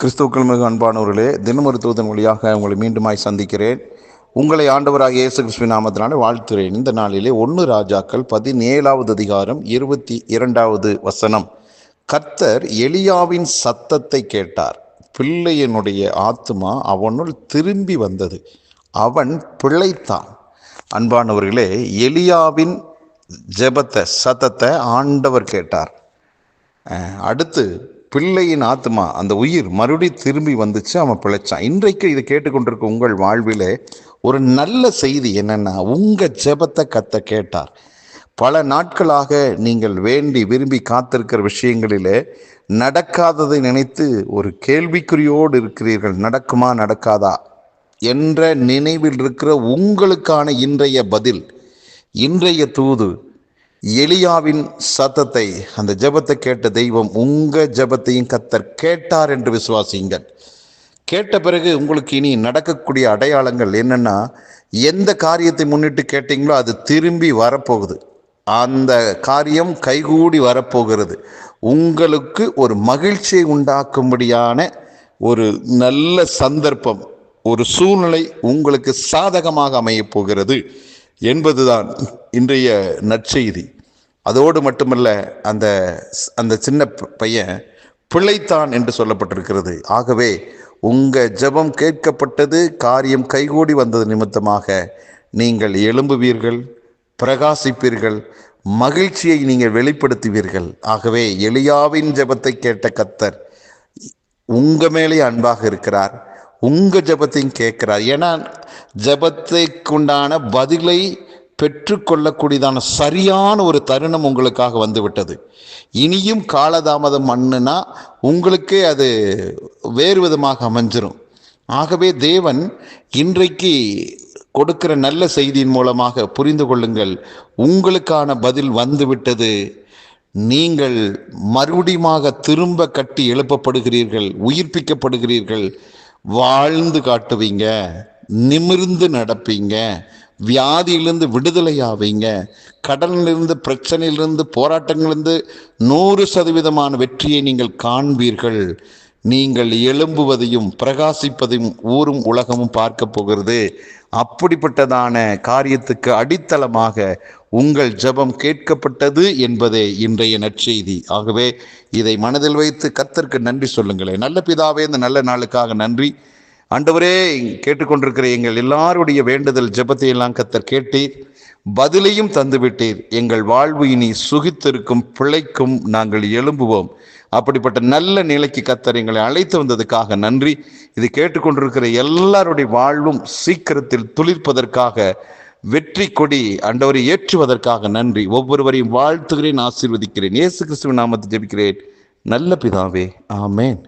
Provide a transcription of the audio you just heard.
கிறிஸ்துக்கள் மிக அன்பானவர்களே தினமொரு தூதன் வழியாக உங்களை மீண்டுமாய் சந்திக்கிறேன். உங்களை ஆண்டவராக இயேசு கிறிஸ்துவ நாமத்தினாலே வாழ்த்துறேன் இந்த நாளிலே ஒன்று ராஜாக்கள் பதினேழாவது அதிகாரம் இருபத்தி இரண்டாவது வசனம். கர்த்தர் எலியாவின் சத்தத்தை கேட்டார். பிள்ளையனுடைய ஆத்மா அவனுள் திரும்பி வந்தது. அவன் பிழைத்தான். அன்பானவர்களே எலியாவின் ஜெபத்தை சத்தத்தை ஆண்டவர் கேட்டார். அடுத்து பிள்ளையின் ஆத்மா அந்த உயிர் மறுபடி திரும்பி வந்துச்சு அவன் பிழைச்சான் இன்றைக்கு இதை கேட்டுக்கொண்டிருக்க உங்கள் வாழ்விலே ஒரு நல்ல செய்தி என்னென்னா உங்கள் ஜெபத்தை கத்த கேட்டார். பல நாட்களாக நீங்கள் வேண்டி விரும்பி காத்திருக்கிற விஷயங்களிலே நடக்காததை நினைத்து ஒரு கேள்விக்குறியோடு இருக்கிறீர்கள். நடக்குமா நடக்காதா? என்ற நினைவில் இருக்கிற உங்களுக்கான இன்றைய பதில் இன்றைய தூது எலியாவின் சத்தத்தை அந்த ஜெபத்தை கேட்ட தெய்வம் உங்க ஜெபத்தையும் கத்தர் கேட்டார் என்று விசுவாசியுங்கள். கேட்ட பிறகு உங்களுக்கு இனி நடக்கக்கூடிய அடையாளங்கள் என்னன்னா எந்த காரியத்தை முன்னிட்டு கேட்டீங்களோ அது திரும்பி வரப்போகுது. அந்த காரியம் கைகூடி வரப்போகிறது. உங்களுக்கு ஒரு மகிழ்ச்சியை உண்டாக்கும்படியான ஒரு நல்ல சந்தர்ப்பம் ஒரு சூழ்நிலை உங்களுக்கு சாதகமாக அமையப் போகிறது. என்பதுதான் இன்றைய நற்செய்தி. அதோடு மட்டுமல்ல அந்த அந்த சின்ன பையன் பிழைத்தான் என்று சொல்லப்பட்டிருக்கிறது. ஆகவே உங்கள் ஜெபம் கேட்கப்பட்டது காரியம் கைகூடி வந்தது நிமித்தமாக நீங்கள் எழும்புவீர்கள் பிரகாசிப்பீர்கள் மகிழ்ச்சியை நீங்கள் வெளிப்படுத்துவீர்கள். ஆகவே எளியாவின் ஜபத்தை கேட்ட கத்தர் உங்கள் மேலே அன்பாக இருக்கிறார். உங்கள் ஜெபத்தையும் கேட்குறார். ஏன்னா ஜெபத்தைக்குண்டான பதிலை பெற்றுக்கொள்ளக்கூடியதான சரியான ஒரு தருணம் உங்களுக்காக வந்துவிட்டது. இனியும் காலதாமதம் மண்ணுனா உங்களுக்கே அது வேறு விதமாக அமைஞ்சிரும். ஆகவே தேவன் இன்றைக்கு கொடுக்கிற நல்ல செய்தியின் மூலமாக புரிந்து கொள்ளுங்கள். உங்களுக்கான பதில் வந்துவிட்டது. நீங்கள் மறுபடியுமாக திரும்ப கட்டி எழுப்பப்படுகிறீர்கள் உயிர்ப்பிக்கப்படுகிறீர்கள். வாழ்ந்து காட்டுவீங்க நிமிர்ந்து நடப்பீங்க வியாதியிலிருந்து விடுதலை ஆவீங்க கடனிலிருந்து பிரச்சனையிலிருந்து போராட்டங்களிலிருந்து நூறு சதவீதமான வெற்றியை நீங்கள் காண்பீர்கள். நீங்கள் எழும்புவதையும் பிரகாசிப்பதையும் ஊரும் உலகமும் பார்க்க போகிறது. அப்படிப்பட்டதான காரியத்துக்கு அடித்தளமாக உங்கள் ஜெபம் கேட்கப்பட்டது என்பதே இன்றைய நற்செய்தி. ஆகவே இதை மனதில் வைத்து கத்தருக்கு நன்றி சொல்லுங்களேன் நல்ல பிதாவே இந்த நல்ல நாளுக்காக நன்றி. ஆண்டவரே கேட்டுக்கொண்டிருக்கிற எங்கள் எல்லாருடைய வேண்டுதல் ஜெபத்தை எல்லாம் கத்தர் கேட்டீர். பதிலையும் தந்துவிட்டீர். எங்கள் வாழ்வு இனி சுகித்திருக்கும் பிழைக்கும் நாங்கள் எழும்புவோம். அப்படிப்பட்ட நல்ல நிலைக்கு கத்தர் எங்களை அழைத்து வந்ததுக்காக நன்றி. இது கேட்டுக்கொண்டிருக்கிற எல்லாருடைய வாழ்வும் சீக்கிரத்தில் துளிர்ப்பதற்காக வெற்றி கொடி ஆண்டவரை ஏற்றுவதற்காக நன்றி. ஒவ்வொருவரையும் வாழ்த்துகிறேன் ஆசீர்வதிக்கிறேன். இயேசு கிறிஸ்துவின் நாமத்தை ஜெபிக்கிறேன். நல்ல பிதாவே ஆமேன்.